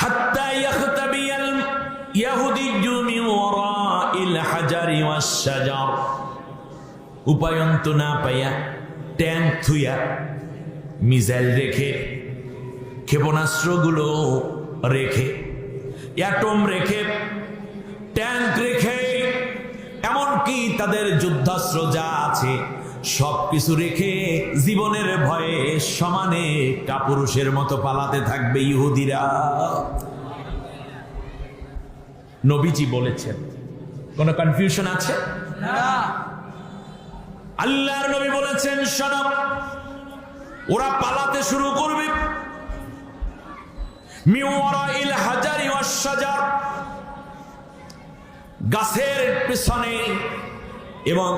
হাত্তা ইয়াখতাবিয়াল ইয়াহুদিজ্জু মিন ওয়ারাইল হাজারি ওয়াস উপায়ন্ত না পাইয়া, ট্যাঙ্ক থুইয়া, মিজাইল রেখে, ক্ষেপণাস্ত্রগুলো রেখে, অ্যাটম রেখে, ট্যাঙ্ক রেখে, এমনকি তাদের যুদ্ধাস্ত্র যা আছে সব কিছু রেখে জীবনের ভয়ে সমানে কাপুরুষের মতো পালাতে থাকবে ইহুদিরা। নবীজি বলেছেন কোনো কনফিউশন আছে? আল্লাহর নবী বলেছেন সনব ওরা পালাতে শুরু করবে। গাছের পেছনে এবং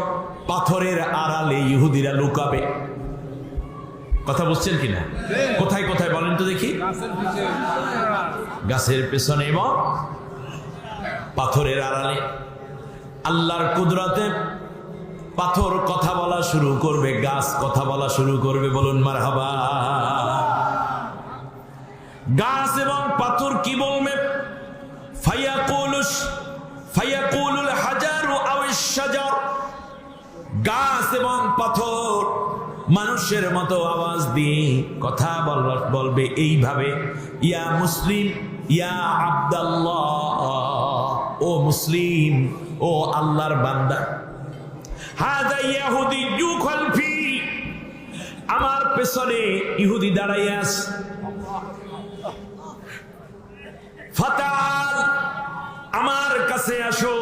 পাথরের আড়ালে ইহুদিরা লুকাবে। কথা বুঝছেন কিনা? কোথায় কোথায় বলেন তো দেখি। গাছের পেছনে এবং পাথরের আড়ালে। আল্লাহর কুদরতে পাথর কথা বলা শুরু করবে, গাছ কথা বলা শুরু করবে, বলুন মার হাবা গাছ এবং পাথর কি বলবে? ফায়াকুলুস ফায়াকুলুল হাজারু আউশ শাজার। গাছ এবং পাথর, মানুষের মতো আওয়াজ দিয়ে কথা বল, বলবে এইভাবে, ইয়া মুসলিম, ইয়া আব্দাল্লাহ, ও মুসলিম, ও আল্লাহর বান্দা। হাদা ইয়াহুদি আমার পেছনে ইহুদি দাঁড়াইয়া আছে। ফাতাল, আমার কাছে আসো,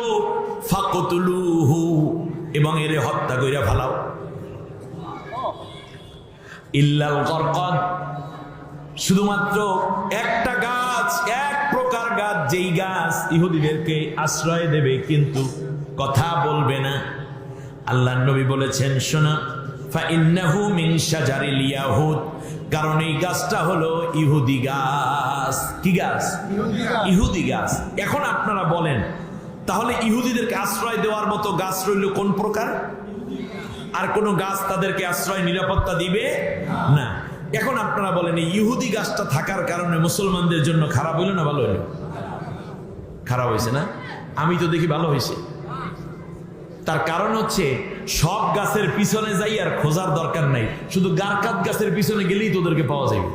ফাকতুলুহু এবং এর হত্যা কইরা ফেলাও। ইল্লাল গরকদ শুধুমাত্র একটা গাছ এক প্রকার গাছ যেই গাছ ইহুদিদেরকে আশ্রয় দেবে কিন্তু কথা বলবে না। আল্লাহ নবী বলেছেন শোনা কারণ এই গাছটা হলো ইহুদি গাছ। কি গাছ। ইহুদি গাছ। এখন আপনারা বলেন তাহলে ইহুদিদেরকে আশ্রয় দেওয়ার মতো গাছ রইল কোন প্রকার? আর কোন গাছ তাদেরকে আশ্রয়, নিরাপত্তা দিবে না। এখন আপনারা বলেন ইহুদি গাছটা থাকার কারণে মুসলমানদের জন্য খারাপ হইল না ভালো হইল? খারাপ হয়েছে না? আমি তো দেখি ভালো হয়েছে তার কারণ হচ্ছে, সব গাছের পিছনে যাই আর খোঁজার দরকার নাই। শুধু গারকাত গাছের পিছনে গেলেই তোদেরকে পাওয়া যাবে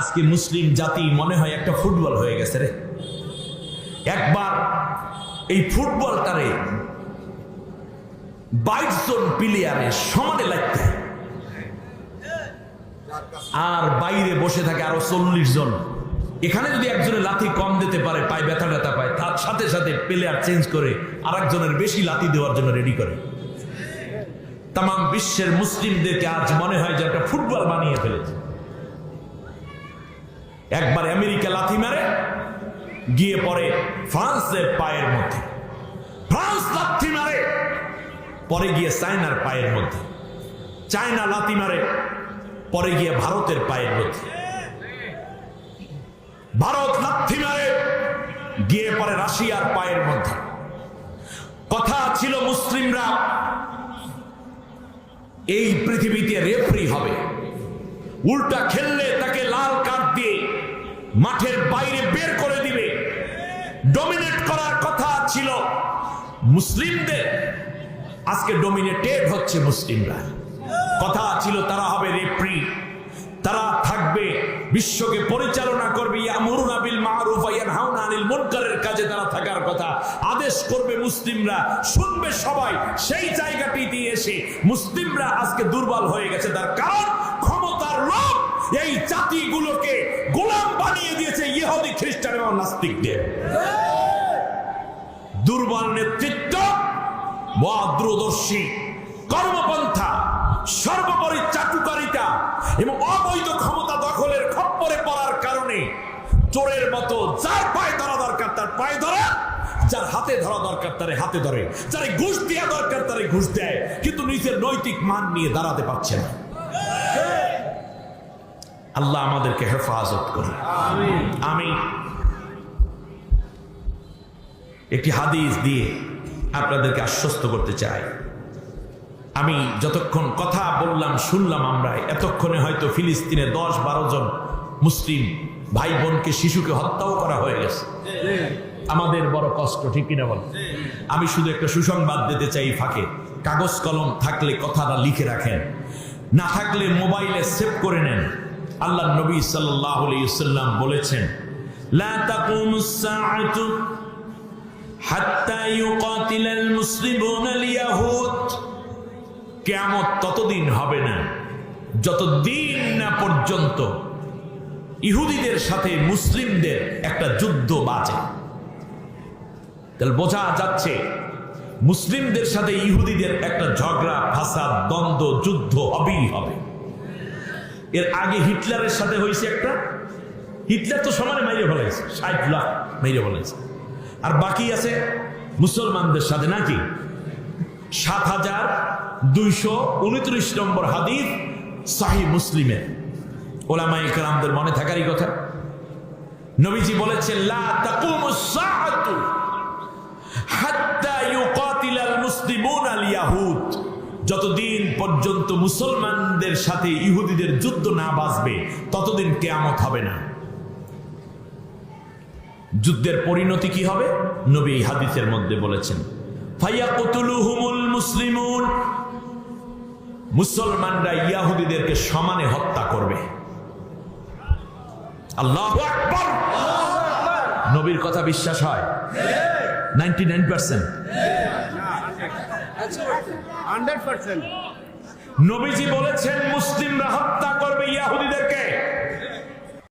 আজকে মুসলিম জাতি মনে হয় একটা ফুটবল হয়ে গেছে রে। একবার এই ফুটবলটারে বাইশ জন প্লেয়ারে সমানে লাগতে আর বাইরে বসে থাকে আরও চল্লিশ জন। এখানে যদি একজনের লাথি কম দিতে পারে, পায় ব্যথা ব্যথা পায়, তার সাথে সাথে প্লেয়ার চেঞ্জ করে আর একজনের বেশি লাথি দেওয়ার জন্য রেডি করে। তাম বিশ্বের মুসলিমদেরকে আজ মনে হয় যে একটা ফুটবল বানিয়ে ফেলেছে। একবার আমেরিকা লাথি মারে গিয়ে পরে ফ্রান্সের পায়ের মধ্যে। ফ্রান্স লাথি মারে, পরে গিয়ে চায়নার পায়ের মধ্যে। চায়না লাথি মারে, পরে গিয়ে ভারতের পায়ের মধ্যে। ভারত লাথি মারে, গিয়ে পরে রাশিয়ার পায়ের মধ্যে। কথা ছিল মুসলিমরা, এই পৃথিবীতে রেফরি হবে। উল্টা খেললে তাকে লাল কার্ড দিয়ে মাঠের বাইরে বের করে দিবে। ডমিনেট করার কথা ছিল মুসলিমদের। আজকে ডোমিনেটেড হচ্ছে মুসলিমরা। কথা ছিল তারা হবে রেফরি তারা থাকবে, বিশ্বকে পরিচালনা করবে। কাজে তারা থাকার কথা। আদেশ করবে মুসলিমরা, শুনবে সবাই। সেই জায়গাটি দিয়ে এসে মুসলিমরা আজকে দুর্বল হয়ে গেছে। তার কারণ ক্ষমতার লোভ এই জাতিগুলোকে গোলাম বানিয়ে দিয়েছে ইহুদি খ্রিস্টান এবং নাস্তিকদের। দুর্বল নেতৃত্ব, মহাদূরদর্শী, কর্মপন্থা, সর্বোপরি চাটুকারিতা এবং অবৈধ ক্ষমতা দখলের খপ্পরে পড়ার কারণে চোরের মতো যার পায়ে ধরা দরকার তার পায়ে ধরা, যার হাতে ধরা দরকার তারে হাতে ধরে, যারে ঘুষ দেওয়া দরকার তারে ঘুষ দেয়, কিন্তু নিজের নৈতিক মান নিয়ে দাঁড়াতে পারছে না। আল্লাহ আমাদেরকে হেফাজত করুন। আমি একটি হাদিস দিয়ে আপনাদেরকে আশ্বস্ত করতে চাই। আমি যতক্ষণ কথা বললাম, শুনলাম আমরা, এতক্ষণে হয়তো ফিলিস্তিনে দশ বারো জন মুসলিম ভাই বোনকে শিশুকে হত্যাও করা হয়ে গেছে। আমাদের বড় কষ্ট, ঠিক কিনা বল? আমি শুধু একটা সুসংবাদ দিতে চাই ফাঁকে। কাগজ কলম থাকলে কথাটা লিখে রাখেন। না থাকলে মোবাইলে সেভ করে নেন। আল্লাহ নবী আলাইহি বলেছেন ততদিন হবে না, যতদিন না পর্যন্ত ইহুদিদের সাথে মুসলিমদের একটা যুদ্ধ বাজে। তাহলে বোঝা যাচ্ছে, মুসলিমদের সাথে ইহুদিদের একটা ঝগড়া, ফাসাদ, দ্বন্দ্ব, যুদ্ধ হবেই হবে এর আগে হিটলারের সাথে হয়েছে একটা। হিটলার তো সমানে মাইরে ফেলাইছে, ষাট লাখ মাইরে ফেলাইছে। আর বাকি আছে মুসলমানদের সাথে নাকি? সাত হাজার দুইশো উনত্রিশ নম্বর হাদিস সাহি মুসলিমের ওলামাই কালামদের মনে থাকারই কথা। নবীজি বলেছেন, লা হাত্তা মুসলিমুন আল ইয়াহুদ যতদিন পর্যন্ত মুসলমানদের সাথে ইহুদিদের যুদ্ধ না বাঁচবে ততদিন কেয়ামত হবে না। যুদ্ধের পরিণতি কি হবে? নবী হাদিসের মধ্যে বলেছেন মুসলিমুন। মুসলমানরা ইয়াহুদিদেরকে সমানে হত্যা করবে। আল্লাহ নবীর কথা বিশ্বাস হয়। Ninety nine percent. Hundred percent নবীজি বলেছেন মুসলিমরা হত্যা করবে ইয়াহুদিদেরকে।